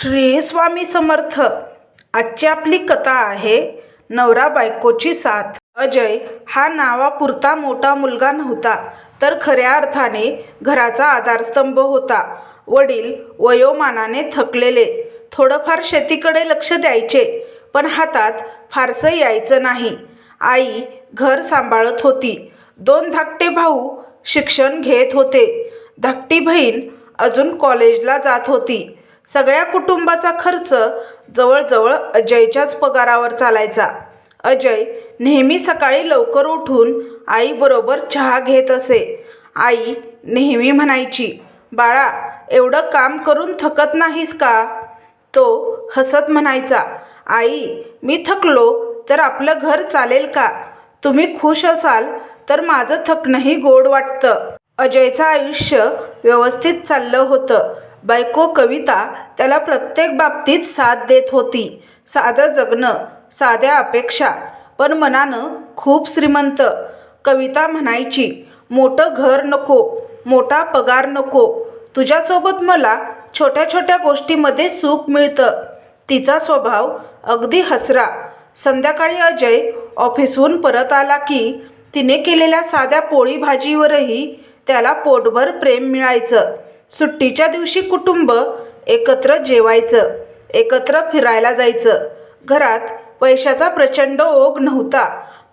श्री स्वामी समर्थ. आजची आपली कथा आहे नवरा बायकोची साथ. अजय हा नावापुरता मोठा मुलगा नव्हता तर खऱ्या अर्थाने घराचा आधारस्तंभ होता. वडील वयोमानाने थकलेले थोडंफार शेतीकडे लक्ष द्यायचे पण हातात फारसं यायचं नाही. आई घर सांभाळत होती. दोन धाकटे भाऊ शिक्षण घेत होते. धाकटी बहीण अजून कॉलेजला जात होती. सगळ्या कुटुंबाचा खर्च जवळजवळ अजयच्याच पगारावर चालायचा. अजय नेहमी सकाळी लवकर उठून आईबरोबर चहा घेत असे. आई नेहमी म्हणायची बाळा एवढं काम करून थकत नाहीस का? तो हसत म्हणायचा आई मी थकलो तर आपलं घर चालेल का? तुम्ही खुश असाल तर माझं थकणंही गोड वाटतं. अजयचं आयुष्य व्यवस्थित चाललं होतं. बायको कविता त्याला प्रत्येक बाबतीत साथ देत होती. साधं जगणं साध्या अपेक्षा. पण मनानं खूप श्रीमंत. कविता म्हणायची मोठं घर नको मोठा पगार नको. तुझ्यासोबत मला छोट्या छोट्या गोष्टीमध्ये सुख मिळतं. तिचा स्वभाव अगदी हसरा. संध्याकाळी अजय ऑफिसहून परत आला की तिने केलेल्या साध्या पोळी भाजीवरही त्याला पोटभर प्रेम मिळायचं. सुट्टीच्या दिवशी कुटुंब एकत्र जेवायचं एकत्र फिरायला जायचं. घरात पैशाचा प्रचंड ओघ नव्हता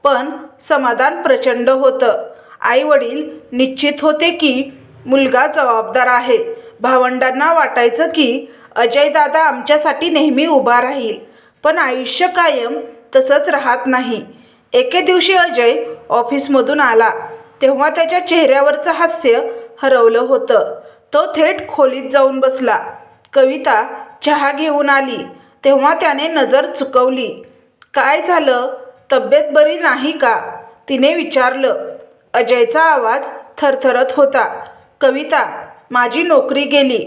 पण समाधान प्रचंड होतं. आई वडील निश्चित होते की मुलगा जबाबदार आहे. भावंडांना वाटायचं की अजय दादा आमच्यासाठी नेहमी उभा राहील पण आयुष्य कायम तसंच राहत नाही. एके दिवशी अजय ऑफिसमधून आला तेव्हा त्याच्या चेहऱ्यावरचं हास्य हरवलं होतं. तो थेट खोलीत जाऊन बसला. कविता चहा घेऊन आली. तेव्हा त्याने नजर चुकवली. काय झालं? तब्येत बरी नाही का? तिने विचारलं. अजयचा आवाज थरथरत होता. कविता माझी नोकरी गेली.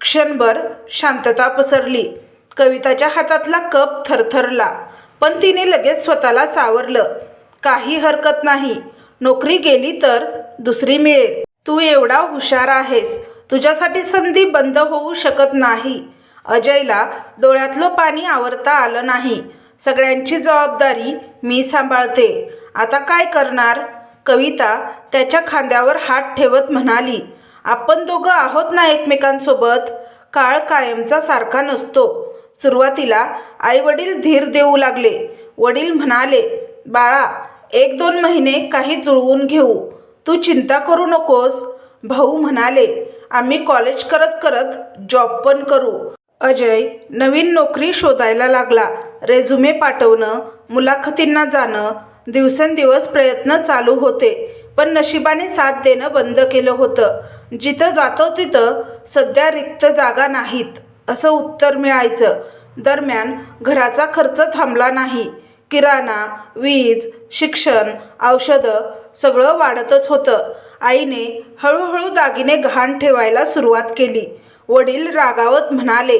क्षणभर शांतता पसरली. कविताच्या हातातला कप थरथरला पण तिने लगेच स्वतःला सावरलं. काही हरकत नाही. नोकरी गेली तर दुसरी मिळेल. तू एवढा हुशार आहेस. तुझ्यासाठी संधी बंद होऊ शकत नाही. अजयला डोळ्यातलं पाणी आवरता आलं नाही. सगळ्यांची जबाबदारी मी सांभाळते. आता काय करणार? कविता त्याच्या खांद्यावर हात ठेवत म्हणाली आपण दोघं आहोत ना एकमेकांसोबत? काळ कायमचा सारखा नसतो. सुरुवातीला आईवडील धीर देऊ लागले. वडील म्हणाले बाळा एक दोन महिने काही जुळवून घेऊ. तू चिंता करू नकोस. भाऊ म्हणाले आम्ही कॉलेज करत करत जॉब पण करू. अजय नवीन नोकरी शोधायला लागला. रेझ्युमे पाठवणं मुलाखतींना जाणं दिवसेंदिवस प्रयत्न चालू होते. पण नशिबाने साथ देणं बंद केलं होतं. जिथं जातो तिथं सध्या रिक्त जागा नाहीत असं उत्तर मिळायचं. दरम्यान घराचा खर्च थांबला नाही. किराणा वीज शिक्षण औषधं सगळं वाढतच होतं. आईने हळूहळू दागिने घाण ठेवायला सुरुवात केली. वडील रागावत म्हणाले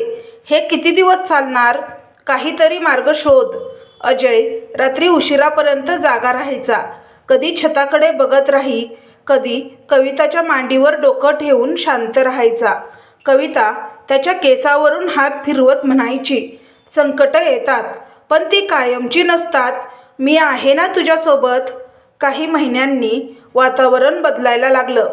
हे किती दिवस चालणार? काहीतरी मार्ग शोध. अजय रात्री उशिरापर्यंत जागा राहायचा. कधी छताकडे बघत राही कधी कविताच्या मांडीवर डोकं ठेवून शांत राहायचा. कविता त्याच्या केसावरून हात फिरवत म्हणायची संकटं येतात पण ती कायमची नसतात. मी आहे ना तुझ्यासोबत. काही महिन्यांनी वातावरण बदलायला लागलं.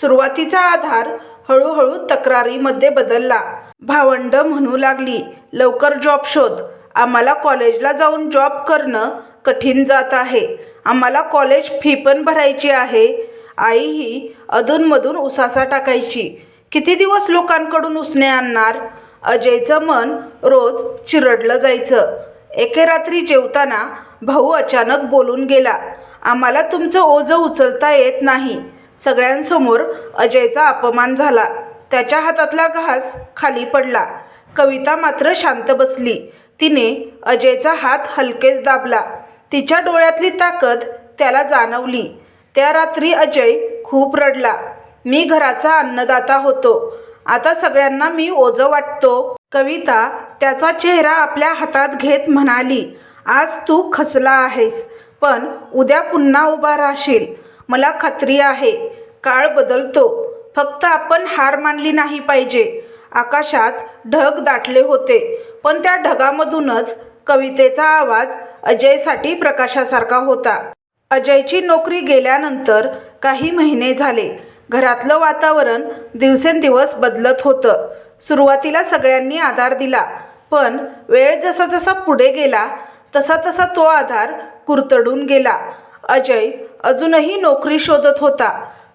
सुरुवातीचा आधार हळूहळू तक्रारीमध्ये बदलला. भावंड म्हणू लागली लवकर जॉब शोध. आम्हाला कॉलेजला जाऊन जॉब करणं कठीण जात आहे. आम्हाला कॉलेज फी पण भरायची आहे. आई ही अधूनमधून उसासा टाकायची. किती दिवस लोकांकडून उसने आणणार अजयचं मन रोज चिरडलं जायचं. एके रात्री जेवताना भाऊ अचानक बोलून गेला आम्हाला तुमचं ओझं उचलता येत नाही. सगळ्यांसमोर अजयचा अपमान झाला. त्याच्या हातातला घास खाली पडला. कविता मात्र शांत बसली. तिने अजयचा हात हलकेच दाबला. तिच्या डोळ्यातली ताकद त्याला जाणवली. त्या रात्री अजय खूप रडला. मी घराचा अन्नदाता होतो. आता सगळ्यांना मी ओझं वाटतो. कविता त्याचा चेहरा आपल्या हातात घेत म्हणाली आज तू खचला आहेस. पण उद्या पुन्हा उभा राहशील. मला खात्री आहे. काळ बदलतो. फक्त आपण हार मानली नाही पाहिजे. आकाशात ढग दाटले होते. पण त्या ढगामधूनच कवितेचा आवाज अजयसाठी प्रकाशासारखा होता. अजयची नोकरी गेल्यानंतर काही महिने झाले. घरातलं वातावरण दिवसेंदिवस बदलत होतं. सुरुवातीला सगळ्यांनी आधार दिला. पण वेळ जसा जसा पुढे गेला तसा तसा तो आधार कुरतडून गेला. अजय अजूनही नोकरी शोधत होता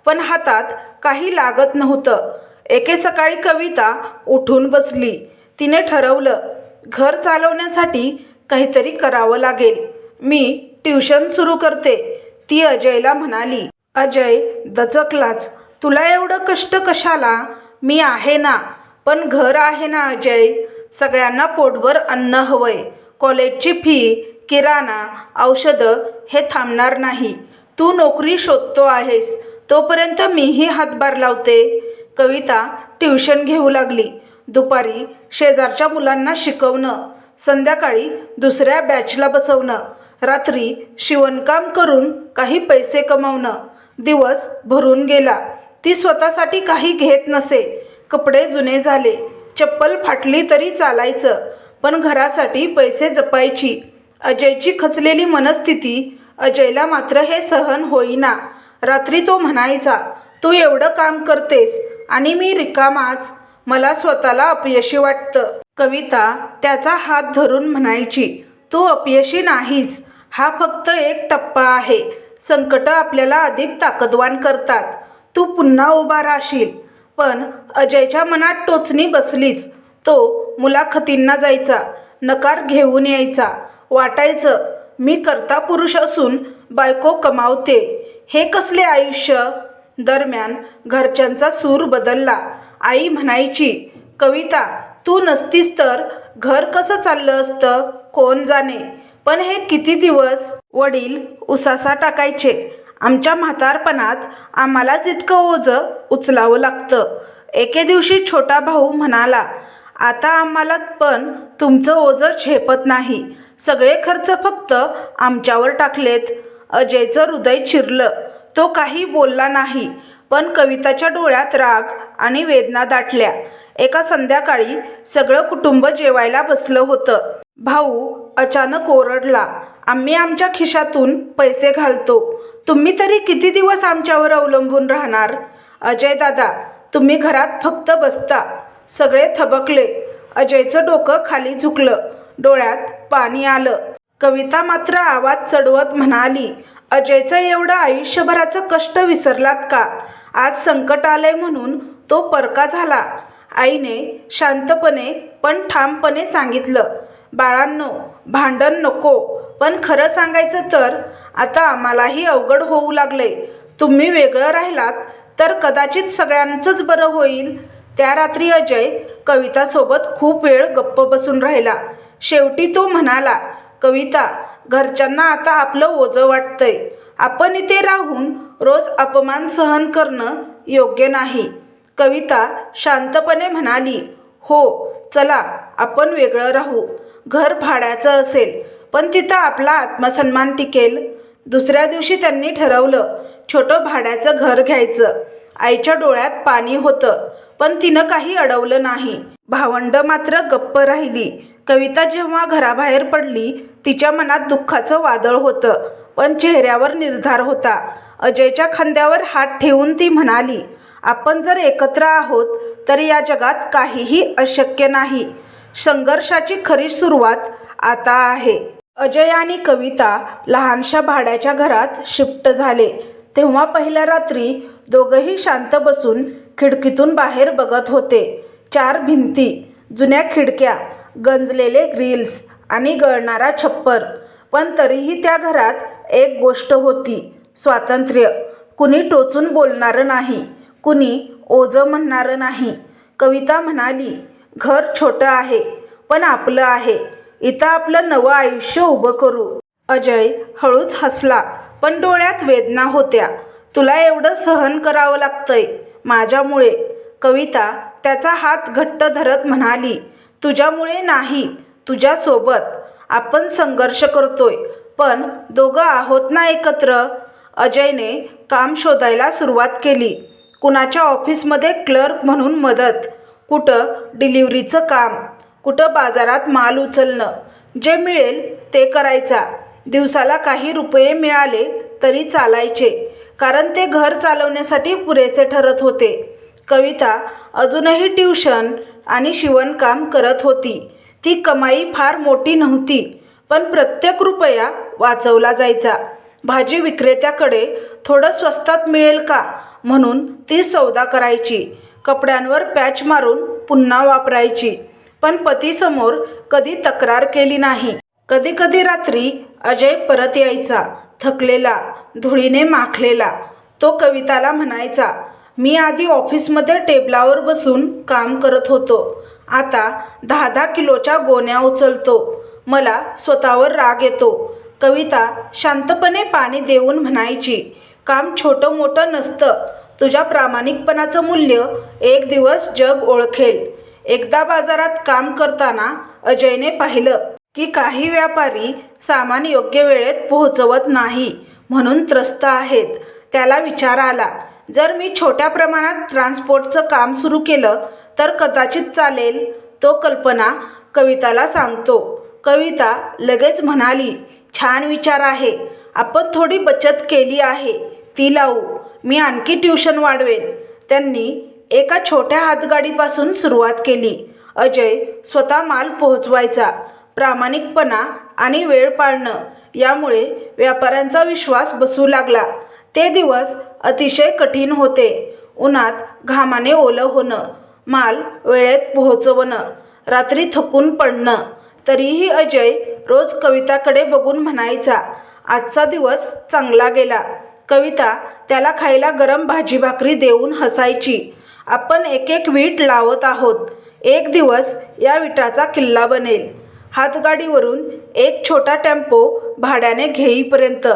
पण हातात काही लागत नव्हतं. एके सकाळी कविता उठून बसली. तिने ठरवलं घर चालवण्यासाठी काहीतरी करावं लागेल. मी ट्युशन सुरू करते ती अजयला म्हणाली. अजय दचकलाच. तुला एवढं कष्ट कशाला? मी आहे ना. पण घर आहे ना अजय. सगळ्यांना पोटभर अन्न हवंय. कॉलेजची फी किराणा औषधं हे थांबणार नाही. तू नोकरी शोधतो आहेस तोपर्यंत मीही हातभार लावते. कविता ट्युशन घेऊ लागली. दुपारी शेजारच्या मुलांना शिकवणं संध्याकाळी दुसऱ्या बॅचला बसवणं रात्री शिवणकाम करून काही पैसे कमावणं दिवस भरून गेला. ती स्वतःसाठी काही घेत नसे. कपडे जुने झाले. चप्पल फाटली तरी चालायचं पण घरासाठी पैसे जपायची. अजयची खचलेली मनस्थिती अजयला मात्र हे सहन होईना. रात्री तो म्हणायचा तू एवढं काम करतेस आणि मी रिकामाच. मला स्वतःला अपयशी वाटतं. कविता त्याचा हात धरून म्हणायची तू अपयशी नाहीस. हा फक्त एक टप्पा आहे. संकट आपल्याला अधिक ताकदवान करतात. तू पुन्हा उभा राहशील. पण अजयच्या मनात टोचणी बसलीच. तो मुलाखतींना जायचा नकार घेऊन यायचा. वाटायचं. मी करता पुरुष असून बायको कमावते. हे कसले आयुष्य? दरम्यान घरच्यांचा सूर बदलला. आई म्हणायची कविता तू नसतीस तर घर कसं चाललं असतं? कोण जाणे? पण हे किती दिवस वडील उसासा टाकायचे? आमच्या म्हातारपणात आम्हालाच इतकं ओझं उचलावं लागतं. एके दिवशी छोटा भाऊ म्हणाला आता आम्हाला पण तुमचं ओझं झेपत नाही. सगळे खर्च फक्त आमच्यावर टाकलेत. अजयचं हृदय चिरलं. तो काही बोलला नाही पण कविताच्या डोळ्यात राग आणि वेदना दाटल्या. एका संध्याकाळी सगळं कुटुंब जेवायला बसलं होतं. भाऊ अचानक ओरडला आम्ही आमच्या खिशातून पैसे घालतो. तुम्ही तरी किती दिवस आमच्यावर अवलंबून राहणार? अजय दादा तुम्ही घरात फक्त बसता. सगळे थबकले. अजयचं डोकं खाली झुकलं. डोळ्यात पाणी आलं. कविता मात्र आवाज चढवत म्हणाली अजयचं एवढं आयुष्यभराचं कष्ट विसरलात का? आज संकट आलंय म्हणून तो परका झाला. आईने शांतपणे पण ठामपणे सांगितलं बाळांनो भांडण नको पण खरं सांगायचं तर आता आम्हालाही अवघड होऊ लागले तुम्ही वेगळं राहिलात तर कदाचित सगळ्यांचंच बरं होईल. त्या रात्री अजय कवितासोबत खूप वेळ गप्प बसून राहिला. शेवटी तो म्हणाला कविता घरच्यांना आता आपलं ओझं वाटतंय. आपण इथे राहून रोज अपमान सहन करणं योग्य नाही. कविता शांतपणे म्हणाली हो चला आपण वेगळं राहू. घर भाड्याचं असेल पण तिथं आपला आत्मसन्मान टिकेल. दुसऱ्या दिवशी त्यांनी ठरवलं छोटं भाड्याचं घर घ्यायचं. आईच्या डोळ्यात पाणी होतं पण तिनं काही अडवलं नाही. भावंड मात्र गप्प राहिली. कविता जेव्हा घराबाहेर पडली तिच्या मनात दुःखाचं वादळ होतं पण चेहऱ्यावर निर्धार होता. अजयच्या खांद्यावर हात ठेवून ती म्हणाली आपण जर एकत्र आहोत तर या जगात काहीही अशक्य नाही. संघर्षाची खरी सुरुवात आता आहे. अजय आणि कविता लहानशा भाड्याच्या घरात शिफ्ट झाले. तेव्हा पहिल्या रात्री दोघंही शांत बसून खिडकीतून बाहेर बघत होते. चार भिंती जुन्या खिडक्या गंजलेले ग्रिल्स आणि गळणारा छप्पर. पण तरीही त्या घरात एक गोष्ट होती स्वातंत्र्य. कुणी टोचून बोलणारं नाही कुणी ओझं म्हणणारं नाही. कविता म्हणाली घर छोटं आहे पण आपलं आहे. इथं आपलं नवं आयुष्य उभं करू. अजय हळूच हसला पण डोळ्यात वेदना होत्या. तुला एवढं सहन करावं लागतंय माझ्यामुळे. कविता त्याचा हात घट्ट धरत म्हणाली तुझ्यामुळे नाही तुझ्यासोबत. आपण संघर्ष करतोय पण दोघं आहोत ना एकत्र? अजयने काम शोधायला सुरुवात केली. कुणाच्या ऑफिसमध्ये क्लर्क म्हणून मदत कुठं डिलिव्हरीचं काम कुठं बाजारात माल उचलणं जे मिळेल ते करायचा. दिवसाला काही रुपये मिळाले तरी चालायचे कारण ते घर चालवण्यासाठी पुरेसे ठरत होते. कविता अजूनही ट्युशन आणि शिवणकाम करत होती. ती कमाई फार मोठी नव्हती पण प्रत्येक रुपया वाचवला जायचा. भाजी विक्रेत्याकडे थोडं स्वस्तात मिळेल का? म्हणून ती सौदा करायची. कपड्यांवर पॅच मारून पुन्हा वापरायची. पण पतीसमोर कधी तक्रार केली नाही. कधी कधी रात्री अजय परत यायचा थकलेला धुळीने माखलेला. तो कविताला म्हणायचा मी आधी ऑफिसमध्ये टेबलावर बसून काम करत होतो. आता दहा दहा किलोच्या गोण्या उचलतो. मला स्वतःवर राग येतो. कविता शांतपणे पाणी देऊन म्हणायची काम छोटं मोठं नसतं. तुझ्या प्रामाणिकपणाचं मूल्य एक दिवस जग ओळखेल. एकदा बाजारात काम करताना अजयने पाहिलं की काही व्यापारी सामान योग्य वेळेत पोहोचवत नाही म्हणून त्रस्त आहेत. त्याला विचार आला जर मी छोट्या प्रमाणात ट्रान्सपोर्टचं काम सुरू केलं तर कदाचित चालेल तो कल्पना कविताला सांगतो. कविता लगेच म्हणाली छान विचार आहे. आपण थोडी बचत केली आहे. ती लावू. मी आणखी ट्युशन वाढवेन. त्यांनी एका छोट्या हातगाडीपासून सुरुवात केली. अजय स्वतः माल पोहोचवायचा. प्रामाणिकपणा आणि वेळ पाळणं यामुळे व्यापाऱ्यांचा विश्वास बसू लागला. ते दिवस अतिशय कठीण होते. उन्हात घामाने ओलं होणं माल वेळेत पोहोचवणं रात्री थकून पडणं तरीही अजय रोज कविताकडे बघून म्हणायचा आजचा दिवस चांगला गेला. कविता त्याला खायला गरम भाजी भाकरी देऊन हसायची. आपण एक एक वीट लावत आहोत. एक दिवस या विटाचा किल्ला बनेल. हातगाडीवरून एक छोटा टेम्पो भाड्याने घेईपर्यंत.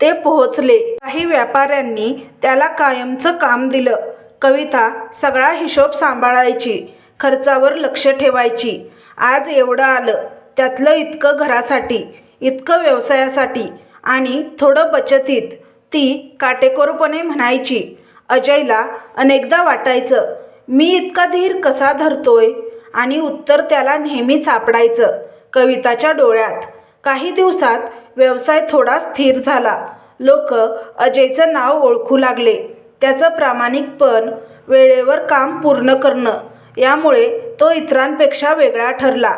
ते पोहोचले. काही व्यापाऱ्यांनी त्याला कायमचं काम दिलं. कविता सगळा हिशोब सांभाळायची खर्चावर लक्ष ठेवायची. आज एवढं आलं त्यातलं इतकं घरासाठी इतकं व्यवसायासाठी आणि थोडं बचतीत ती काटेकोरपणे म्हणायची अजयला अनेकदा वाटायचं मी इतका धीर कसा धरतोय? आणि उत्तर त्याला नेहमी सापडायचं कविताच्या डोळ्यात. काही दिवसात व्यवसाय थोडा स्थिर झाला. लोक अजयचं नाव ओळखू लागले. त्याचं प्रामाणिकपण वेळेवर काम पूर्ण करणं यामुळे तो इतरांपेक्षा वेगळा ठरला.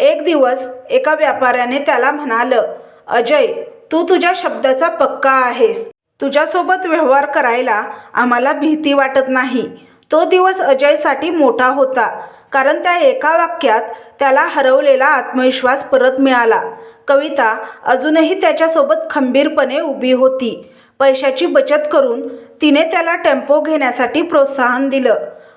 एक दिवस एका व्यापाऱ्याने त्याला म्हणालं अजय तू तुझ्या शब्दाचा पक्का आहेस. तुझ्यासोबत व्यवहार करायला आम्हाला भीती वाटत नाही. तो दिवस अजयसाठी मोठा होता कारण त्या एका वाक्यात त्याला हरवलेला आत्मविश्वास परत मिळाला. कविता अजूनही त्याच्यासोबत खंबीरपणे उभी होती. पैशाची बचत करून तिने त्याला टेम्पो घेण्यासाठी प्रोत्साहन दिलं.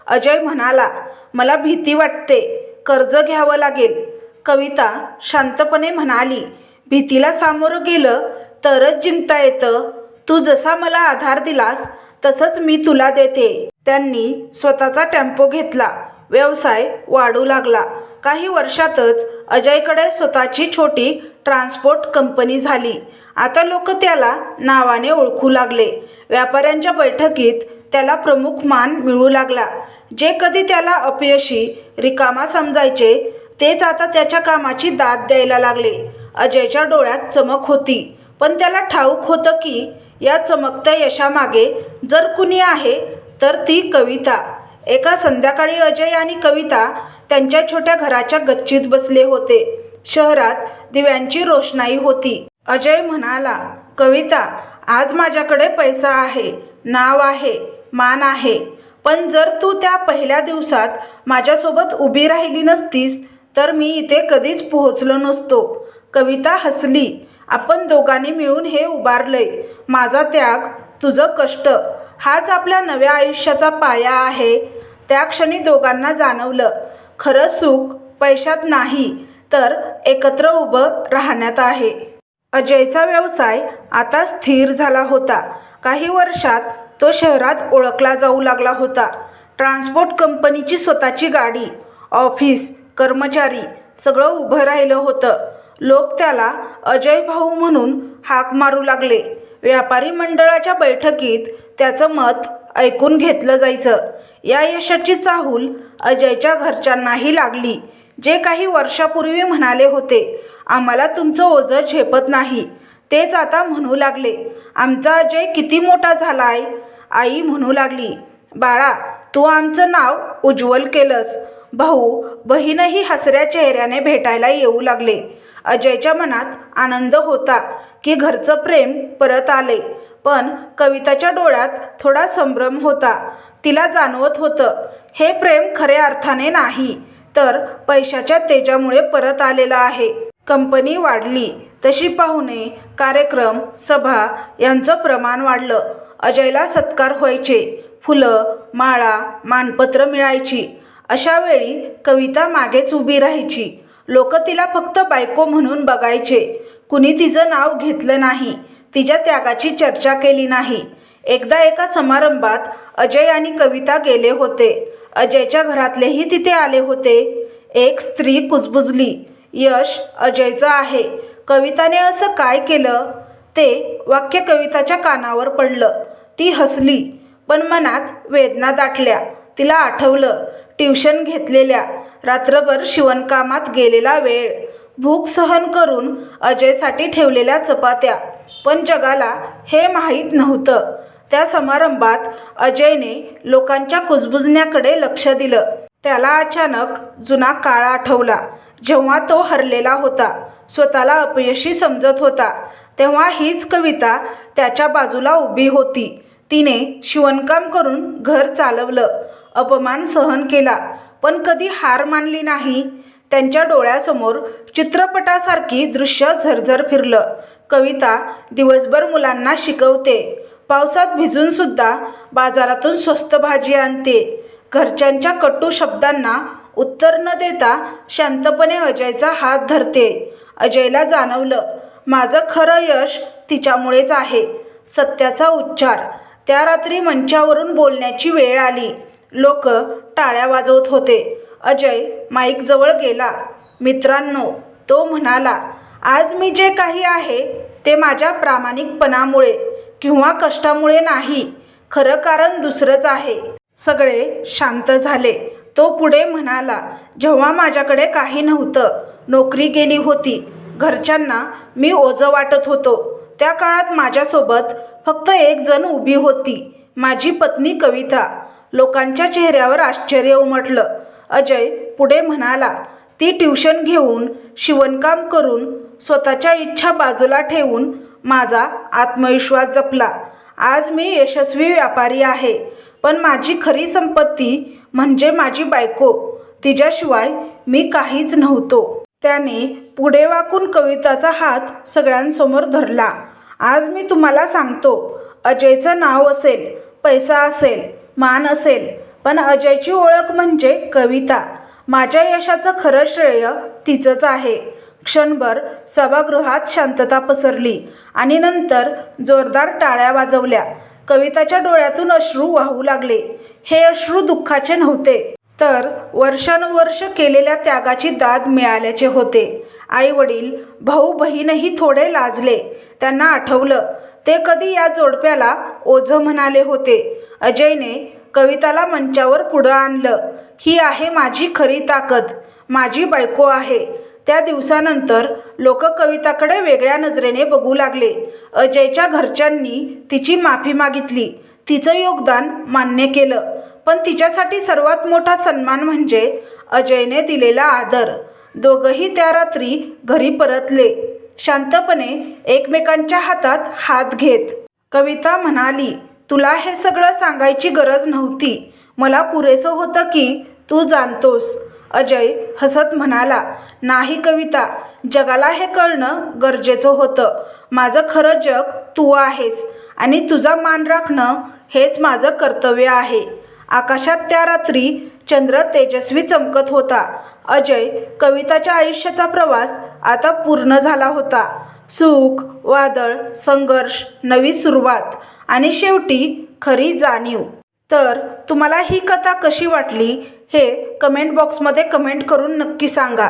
अजय म्हणाला मला भीती वाटते. कर्ज घ्यावं लागेल. कविता शांतपणे म्हणाली भीतीला सामोरं गेलं तरच जिंकता येतं. तू जसा मला आधार दिलास तसंच मी तुला देते. त्यांनी स्वतःचा टेम्पो घेतला. व्यवसाय वाढू लागला. काही वर्षातच अजयकडे स्वतःची छोटी ट्रान्सपोर्ट कंपनी झाली. आता लोक त्याला नावाने ओळखू लागले. व्यापाऱ्यांच्या बैठकीत त्याला प्रमुख मान मिळू लागला. जे कधी त्याला अपयशी रिकामा समजायचे तेच आता त्याच्या कामाची दाद द्यायला लागले. अजयच्या डोळ्यात चमक होती. पण त्याला ठाऊक होतं की या चमकत्या यशामागे जर कुणी आहे तर ती कविता. एका संध्याकाळी अजय आणि कविता त्यांच्या छोट्या घराच्या गच्चीत बसले होते. शहरात दिव्यांची रोषणाई होती. अजय म्हणाला कविता आज माझ्याकडे पैसा आहे नाव आहे मान आहे. पण जर तू त्या पहिल्या दिवसात माझ्यासोबत उभी राहिली नसतीस तर मी इथे कधीच पोहोचलो नसतो कविता हसली. आपण दोघांनी मिळून हे उभारलंय. माझा त्याग तुझं कष्ट हाच आपल्या नव्या आयुष्याचा पाया आहे. त्या क्षणी दोघांना जाणवलं. खरं सुख पैशात नाही तर एकत्र उभं राहण्यात आहे. अजयचा व्यवसाय आता स्थिर झाला होता. काही वर्षात तो शहरात ओळखला जाऊ लागला होता. ट्रान्सपोर्ट कंपनीची स्वतःची गाडी ऑफिस कर्मचारी सगळं उभं राहिलं होतं. लोक त्याला अजय भाऊ म्हणून हाक मारू लागले. व्यापारी मंडळाच्या बैठकीत त्याचं मत ऐकून घेतलं जायचं. या यशाची चाहूल अजयच्या घरच्यांनाही लागली. जे काही वर्षापूर्वी म्हणाले होते आम्हाला तुमचं ओझं झेपत नाही. तेच आता म्हणू लागले. आमचा अजय किती मोठा झाला आहे आई म्हणू लागली. बाळा तू आमचं नाव उज्ज्वल केलंस. भाऊ बहीणही हसऱ्या चेहऱ्याने भेटायला येऊ लागले. अजयच्या मनात आनंद होता की घरचं प्रेम परत आले. पण कविताच्या डोळ्यात थोडा संभ्रम होता. तिला जाणवत होतं हे प्रेम खऱ्या अर्थाने नाही. तर पैशाच्या तेजामुळे परत आलेलं आहे. कंपनी वाढली. तशी पाहुणे कार्यक्रम सभा यांचं प्रमाण वाढलं. अजयला सत्कार व्हायचे. फुलं माळा मानपत्र मिळायची. अशा वेळी कविता मागेच उभी राहायची. लोक तिला फक्त बायको म्हणून बघायचे. कुणी तिचं नाव घेतलं नाही. तिच्या त्यागाची चर्चा केली नाही. एकदा एका समारंभात अजय आणि कविता गेले होते. अजयच्या घरातलेही तिथे आले होते. एक स्त्री कुजबुजली. यश अजयचं आहे. कविताने असं काय केलं? ते वाक्य कविताच्या कानावर पडलं. ती हसली पण मनात वेदना दाटल्या. तिला आठवलं ट्युशन घेतलेल्या. रात्रभर शिवणकामात गेलेला वेळ. भूक सहन करून अजयसाठी ठेवलेल्या चपात्या. पण जगाला हे माहीत नव्हतं. त्या समारंभात अजयने लोकांच्या कुजबुजण्याकडे लक्ष दिलं. त्याला अचानक जुना काळ आठवला. जेव्हा तो हरलेला होता स्वतःला अपयशी समजत होता तेव्हा हीच कविता त्याच्या बाजूला उभी होती. तिने शिवणकाम करून घर चालवलं. अपमान सहन केला पण कधी हार मानली नाही. त्यांच्या डोळ्यासमोर चित्रपटासारखी दृश्य झरझर फिरलं. कविता दिवसभर मुलांना शिकवते. पावसात भिजून सुद्धा बाजारातून स्वस्त भाजी आणते. घरच्यांच्या कटू शब्दांना उत्तर न देता शांतपणे अजयचा हात धरते. अजयला जाणवलं माझं खरं यश तिच्यामुळेच आहे. सत्याचा उच्चार. त्या रात्री मंचावरून बोलण्याची वेळ आली. लोक टाळ्या वाजवत होते. अजय माईकजवळ गेला. मित्रांनो तो म्हणाला आज मी जे काही आहे ते माझ्या प्रामाणिकपणामुळे. किंवा कष्टामुळे नाही खरं कारण दुसरंच आहे. सगळे शांत झाले. तो पुढे म्हणाला जेव्हा माझ्याकडे काही नव्हतं नोकरी गेली होती. घरच्यांना मी ओझं वाटत होतो. त्या काळात माझ्यासोबत फक्त एक जण उभी होती माझी पत्नी कविता. लोकांच्या चेहऱ्यावर आश्चर्य उमटलं. अजय पुढे म्हणाला ती ट्युशन घेऊन शिवणकाम करून स्वतःच्या इच्छा बाजूला ठेवून माझा आत्मविश्वास जपला. आज मी यशस्वी व्यापारी आहे पण माझी खरी संपत्ती म्हणजे माझी बायको. तिच्याशिवाय मी काहीच नव्हतो. त्याने पुढे वाकून कविताचा हात सगळ्यांसमोर धरला. आज मी तुम्हाला सांगतो अजयचं नाव असेल पैसा असेल मान असेल पण अजयची ओळख म्हणजे कविता. माझ्या यशाचं खरं श्रेय तिचंच आहे. क्षणभर सभागृहात शांतता पसरली आणि नंतर जोरदार टाळ्या वाजवल्या. कविताच्या डोळ्यातून अश्रू वाहू लागले. हे अश्रू दुःखाचे नव्हते तर वर्षानुवर्ष केलेल्या त्यागाची दाद मिळाल्याचे होते. आई वडील भाऊ बहीणही थोडे लाजले. त्यांना आठवलं ते कधी या जोडप्याला ओझं म्हणाले होते. अजयने कविताला मंचावर पुढं आणलं ही आहे माझी खरी ताकद माझी बायको आहे. त्या दिवसानंतर लोक कविताकडे वेगळ्या नजरेने बघू लागले. अजयच्या घरच्यांनी तिची माफी मागितली. तिचं योगदान मान्य केलं. पण तिच्यासाठी सर्वात मोठा सन्मान म्हणजे अजयने दिलेला आदर. दोघंही त्या रात्री घरी परतले. शांतपणे एकमेकांच्या हातात हात घेत. कविता म्हणाली तुला हे सगळं सांगायची गरज नव्हती. मला पुरेसं होतं की तू जाणतोस. अजय हसत म्हणाला नाही कविता. जगाला हे कळणं गरजेचं होतं. माझं खरं जग तू आहेस आणि तुझा मान राखणं हेच माझं कर्तव्य आहे. आकाशात त्या रात्री चंद्र तेजस्वी चमकत होता. अजय कविताच्या आयुष्याचा प्रवास आता पूर्ण झाला होता. सुख वादळ संघर्ष नवी सुरुवात आणि शेवटी खरी जाणीव. तर तुम्हाला ही कथा कशी वाटली हे कमेंट बॉक्समध्ये कमेंट करून नक्की सांगा.